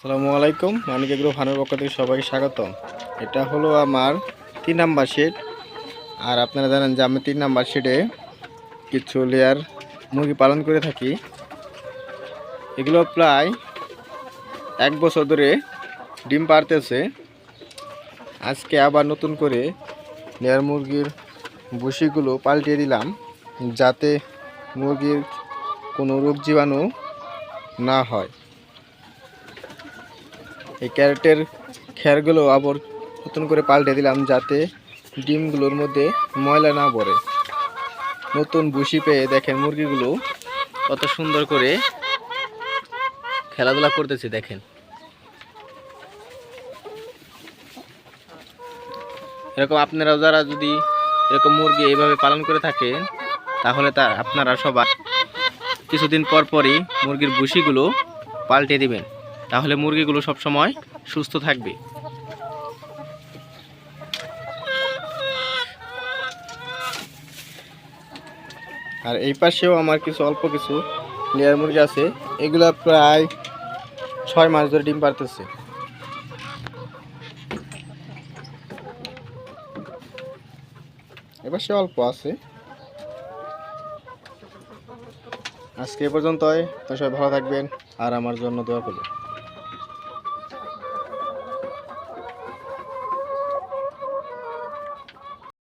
আসসালামু আলাইকুম, মানিক এগ্রো ফার্মের পক্ষ থেকে সবাইকে স্বাগতম। এটা হলো আমার তিন নাম্বার শেড আর আপনারা জানেন যে আমি তিন নাম্বার শেডে কিছু লেয়ার মুরগি পালন করে থাকি। এগুলো প্রায় এক বছর ধরে ডিম পারতেছে আজকে আবার নতুন করে লেয়ার মুরগির বসিগুলো পাল্টিয়ে দিলাম, যাতে মুরগির কোনো রোগ জীবাণু না হয়। এই ক্যারেটের খেরগুলো আবার নতুন করে পাল্টে দিলাম যাতে ডিমগুলোর মধ্যে ময়লা না পড়ে। নতুন বুসি পেয়ে দেখেন মুরগিগুলো কত সুন্দর করে খেলাধুলা করতেছে, দেখেন। এরকম আপনারাও যারা যদি এরকম মুরগি এইভাবে পালন করে থাকেন, তাহলে তার আপনারা সবাই কিছুদিন পর পরই মুরগির বুসিগুলো পাল্টে দিবেন। তাহলে মুরগিগুলো সব সময় সুস্থ থাকবে। আর এই পাশেও আমার কিছু, অল্প কিছু লেয়ার মুরগি আছে। এগুলা প্রায় ছয় মাস ধরে ডিম পারতেছে এবার সে অল্প আছে। আজকে এ পর্যন্তই। তো সবাই ভালো থাকবেন আর আমার জন্য দোয়া করবেন।